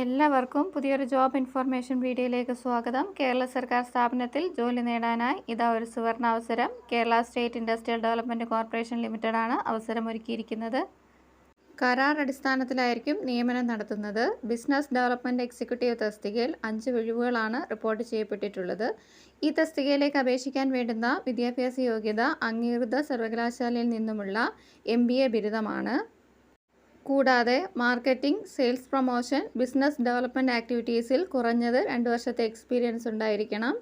എല്ലാവർക്കും പുതിയൊരു job information വീഡിയോയിലേക്ക് സ്വാഗതം. കേരള സർക്കാർ സ്ഥാപനത്തിൽ ജോലി നേടാനായി ഇതാ ഒരു സുവർണ അവസരം Kerala state industrial development corporation ലിമിറ്റഡാണ് അവസരമൊരുക്കിയിരിക്കുന്നത്. കരാർ അടിസ്ഥാനത്തിലായിരിക്കും നിയമനം നടത്തുന്നത്. ബിസിനസ് ഡെവലപ്മെന്റ് എക്സിക്യൂട്ടീവ് തസ്തികയിൽ അഞ്ച് ഒഴിവുകളാണ് റിപ്പോർട്ട് ചെയ്യപ്പെട്ടിട്ടുള്ളത്. ഈ തസ്തികയിലേക്ക് അപേക്ഷിക്കാൻ വേണ്ടുന്ന വിദ്യാഭ്യാസ യോഗ്യത അംഗീകൃത സർവകലാശാലയിൽ നിന്നുമുള്ള എം ബിരുദമാണ്. കൂടാതെ marketing sales promotion business development ആക്ടിവിറ്റീസിൽ കുറഞ്ഞത് രണ്ട് വർഷത്തെ എക്സ്പീരിയൻസ് ഉണ്ടായിരിക്കണം.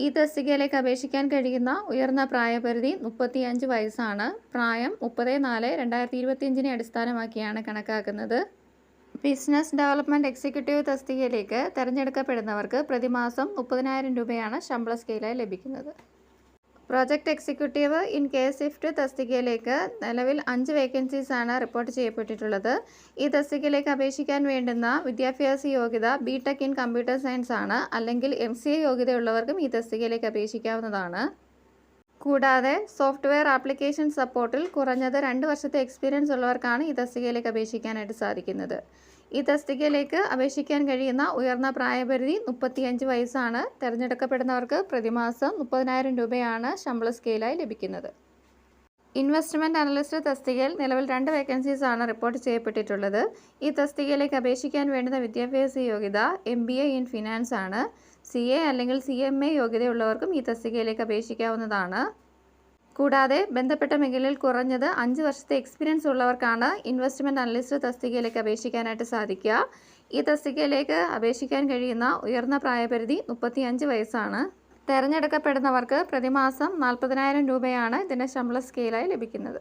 ഈ തസ്തികയിലേക്ക് അപേക്ഷിക്കാൻ കഴിയുന്ന ഉയർന്ന പ്രായപരിധി മുപ്പത്തിയഞ്ച് വയസ്സാണ്. പ്രായം മുപ്പത് നാല് രണ്ടായിരത്തി ഇരുപത്തിയഞ്ചിനെ അടിസ്ഥാനമാക്കിയാണ് കണക്കാക്കുന്നത്. ബിസിനസ് ഡെവലപ്മെന്റ് എക്സിക്യൂട്ടീവ് തസ്തികയിലേക്ക് തിരഞ്ഞെടുക്കപ്പെടുന്നവർക്ക് പ്രതിമാസം മുപ്പതിനായിരം രൂപയാണ് ശമ്പള സ്കെയിലായി ലഭിക്കുന്നത്. Project executive in K swift തസ്തികയിലേക്ക് നിലവിൽ അഞ്ച് വേക്കൻസീസാണ് റിപ്പോർട്ട് ചെയ്യപ്പെട്ടിട്ടുള്ളത്. ഈ തസ്തികയിലേക്ക് അപേക്ഷിക്കാൻ വേണ്ടുന്ന വിദ്യാഭ്യാസ യോഗ്യത B tech in computer science ആണ്. അല്ലെങ്കിൽ എം സി എ യോഗ്യതയുള്ളവർക്കും ഈ തസ്തികയിലേക്ക് അപേക്ഷിക്കാവുന്നതാണ്. കൂടാതെ സോഫ്റ്റ്വെയർ ആപ്ലിക്കേഷൻ സപ്പോർട്ടിൽ കുറഞ്ഞത് രണ്ട് വർഷത്തെ എക്സ്പീരിയൻസ് ഉള്ളവർക്കാണ് ഈ തസ്തികയിലേക്ക് അപേക്ഷിക്കാനായിട്ട് സാധിക്കുന്നത്. ഈ തസ്തികയിലേക്ക് അപേക്ഷിക്കാൻ കഴിയുന്ന ഉയർന്ന പ്രായപരിധി മുപ്പത്തിയഞ്ച് വയസ്സാണ്. തിരഞ്ഞെടുക്കപ്പെടുന്നവർക്ക് പ്രതിമാസം മുപ്പതിനായിരം രൂപയാണ് ശമ്പള സ്കെയിലായി ലഭിക്കുന്നത്. ഇൻവെസ്റ്റ്മെന്റ് അനലിസ്റ്റ് തസ്തികയിൽ നിലവിൽ രണ്ട് വേക്കൻസീസ് ആണ് റിപ്പോർട്ട് ചെയ്യപ്പെട്ടിട്ടുള്ളത്. ഈ തസ്തികയിലേക്ക് അപേക്ഷിക്കാൻ വേണ്ടുന്ന വിദ്യാഭ്യാസ യോഗ്യത M B A in finance ആണ്. സി എ അല്ലെങ്കിൽ സി എം എ യോഗ്യതയുള്ളവർക്കും ഈ തസ്തികയിലേക്ക് അപേക്ഷിക്കാവുന്നതാണ്. കൂടാതെ ബന്ധപ്പെട്ട മേഖലയിൽ കുറഞ്ഞത് അഞ്ച് വർഷത്തെ എക്സ്പീരിയൻസ് ഉള്ളവർക്കാണ് ഇൻവെസ്റ്റ്മെന്റ് അനലിസ്റ്റ് തസ്തികയിലേക്ക് അപേക്ഷിക്കാനായിട്ട് സാധിക്കുക. ഈ തസ്തികയിലേക്ക് അപേക്ഷിക്കാൻ കഴിയുന്ന ഉയർന്ന പ്രായപരിധി മുപ്പത്തിയഞ്ച് വയസ്സാണ്. തിരഞ്ഞെടുക്കപ്പെടുന്നവർക്ക് പ്രതിമാസം നാൽപ്പതിനായിരം രൂപയാണ് ഇതിന്റെ ശമ്പള സ്കെയിലായി ലഭിക്കുന്നത്.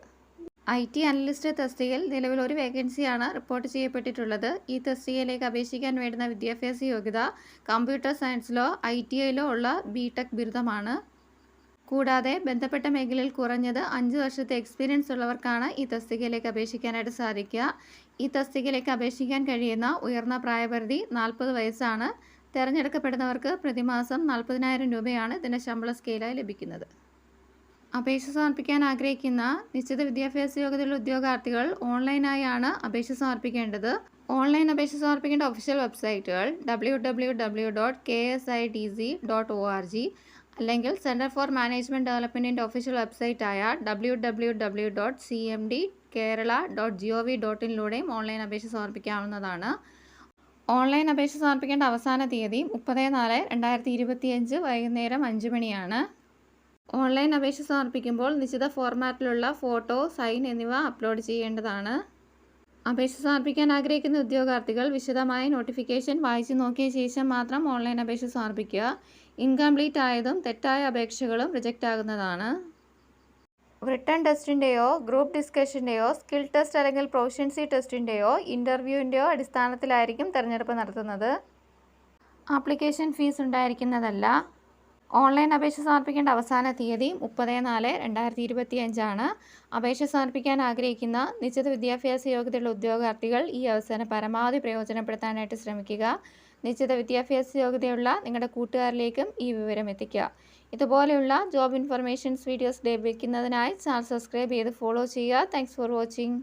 ഐ ടി അനലിസ്റ്റ് തസ്തികയിൽ നിലവിൽ ഒരു വേക്കൻസിയാണ് റിപ്പോർട്ട് ചെയ്യപ്പെട്ടിട്ടുള്ളത്. ഈ തസ്തികയിലേക്ക് അപേക്ഷിക്കാൻ വേണ്ടുന്ന വിദ്യാഭ്യാസ യോഗ്യത കമ്പ്യൂട്ടർ സയൻസിലോ ഐ ടി ഐയിലോ ഉള്ള ബി ടെക് ബിരുദമാണ്. കൂടാതെ ബന്ധപ്പെട്ട മേഖലയിൽ കുറഞ്ഞത് അഞ്ച് വർഷത്തെ എക്സ്പീരിയൻസ് ഉള്ളവർക്കാണ് ഈ തസ്തികയിലേക്ക് അപേക്ഷിക്കാനായിട്ട് സാധിക്കുക. ഈ തസ്തികയിലേക്ക് അപേക്ഷിക്കാൻ കഴിയുന്ന ഉയർന്ന പ്രായപരിധി നാൽപ്പത് വയസ്സാണ്. തിരഞ്ഞെടുക്കപ്പെടുന്നവർക്ക് പ്രതിമാസം നാൽപ്പതിനായിരം രൂപയാണ് ഇതിന്റെ ശമ്പള സ്കെയിലായി ലഭിക്കുന്നത്. അപേക്ഷ സമർപ്പിക്കാൻ ആഗ്രഹിക്കുന്ന നിശ്ചിത വിദ്യാഭ്യാസ യോഗ്യതയുള്ള ഉദ്യോഗാർത്ഥികൾ ഓൺലൈനായാണ് അപേക്ഷ സമർപ്പിക്കേണ്ടത്. ഓൺലൈൻ അപേക്ഷ സമർപ്പിക്കേണ്ട ഒഫീഷ്യൽ വെബ്സൈറ്റുകൾ W W W dot K S I T C dot O R G അല്ലെങ്കിൽ സെന്റർ ഫോർ മാനേജ്മെന്റ് ഡെവലപ്മെന്റിന്റെ official വെബ്സൈറ്റായ W W W dot C M D Kerala dot G O V dot online അപേക്ഷ സമർപ്പിക്കാവുന്നതാണ്. Online അപേക്ഷ സമർപ്പിക്കേണ്ട അവസാന തീയതി മുപ്പത് നാല് രണ്ടായിരത്തി ഇരുപത്തിയഞ്ച് വൈകുന്നേരം അഞ്ച് മണിയാണ്. ഓൺലൈൻ അപേക്ഷ സമർപ്പിക്കുമ്പോൾ നിശ്ചിത ഫോർമാറ്റിലുള്ള ഫോട്ടോ സൈൻ എന്നിവ അപ്ലോഡ് ചെയ്യേണ്ടതാണ്. അപേക്ഷ സമർപ്പിക്കാൻ ആഗ്രഹിക്കുന്ന ഉദ്യോഗാർത്ഥികൾ വിശദമായ നോട്ടിഫിക്കേഷൻ വായിച്ചു നോക്കിയ ശേഷം മാത്രം ഓൺലൈൻ അപേക്ഷ സമർപ്പിക്കുക. ഇൻകംപ്ലീറ്റ് ആയതും തെറ്റായ അപേക്ഷകളും റിജക്റ്റ് ആകുന്നതാണ്. റിട്ടേൺ ടെസ്റ്റിന്റെയോ ഗ്രൂപ്പ് ഡിസ്കഷന്റെയോ സ്കിൽ ടെസ്റ്റ് അല്ലെങ്കിൽ പ്രൊഫഷൻസി ടെസ്റ്റിന്റെയോ ഇന്റർവ്യൂവിന്റെയോ അടിസ്ഥാനത്തിലായിരിക്കും തിരഞ്ഞെടുപ്പ് നടത്തുന്നത്. Application fees ഉണ്ടായിരിക്കുന്നതല്ല. ഓൺലൈൻ അപേക്ഷ സമർപ്പിക്കേണ്ട അവസാന തീയതി മുപ്പത് നാല് രണ്ടായിരത്തി ഇരുപത്തി അഞ്ചാണ് അപേക്ഷ സമർപ്പിക്കാൻ ആഗ്രഹിക്കുന്ന നിശ്ചിത വിദ്യാഭ്യാസ യോഗ്യതയുള്ള ഉദ്യോഗാർത്ഥികൾ ഈ അവസരം പരമാവധി പ്രയോജനപ്പെടുത്താനായിട്ട് ശ്രമിക്കുക. നിശ്ചിത വിദ്യാഭ്യാസ യോഗ്യതയുള്ള നിങ്ങളുടെ കൂട്ടുകാരിലേക്കും ഈ വിവരം എത്തിക്കുക. ഇതുപോലെയുള്ള ജോബ് ഇൻഫർമേഷൻസ് വീഡിയോസ് ലഭിക്കുന്നതിനായി ചാനൽ സബ്സ്ക്രൈബ് ചെയ്ത് ഫോളോ ചെയ്യുക. Thanks for watching.